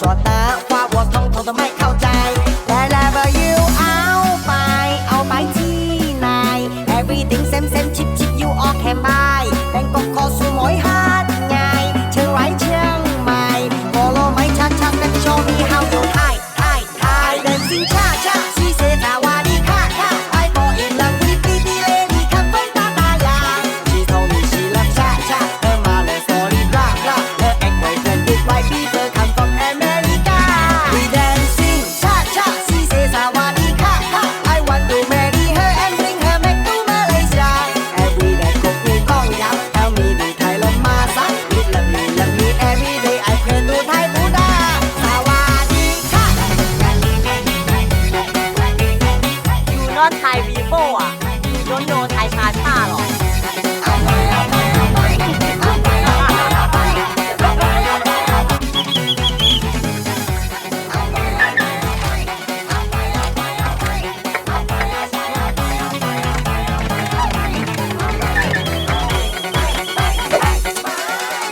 สวดนะว่าวังท่อมเข้าใจ Wherever you เอาไป เอาไปที่ไหน Everything same same ชิปชิป you all can buy แบงกอกคอสูหมอยหัดไงเชียงรเชียงใหม่ Follow ไม่ช้าช้ากัน show me how to hide hide hide ดินดิ้งช้าช้า โนไทยชาชาหรอ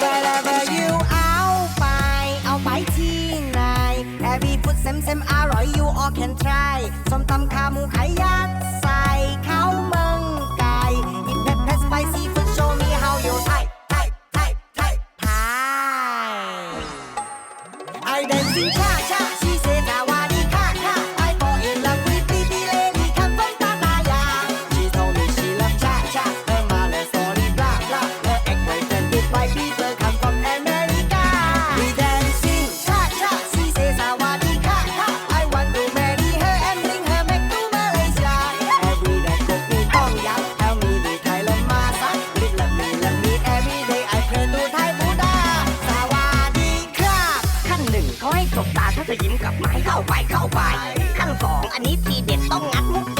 Wherever you เอาไป เอาไปที่ไหน Every food same same อร่อย you all can try ส้มตำขาหมูไข่ยัดใ I dancing cha cha she said ยิ้มกลับมาให้เข้าไปเข้าไปขั้นสองอันนี้ทีเด็ดต้องงัดมุก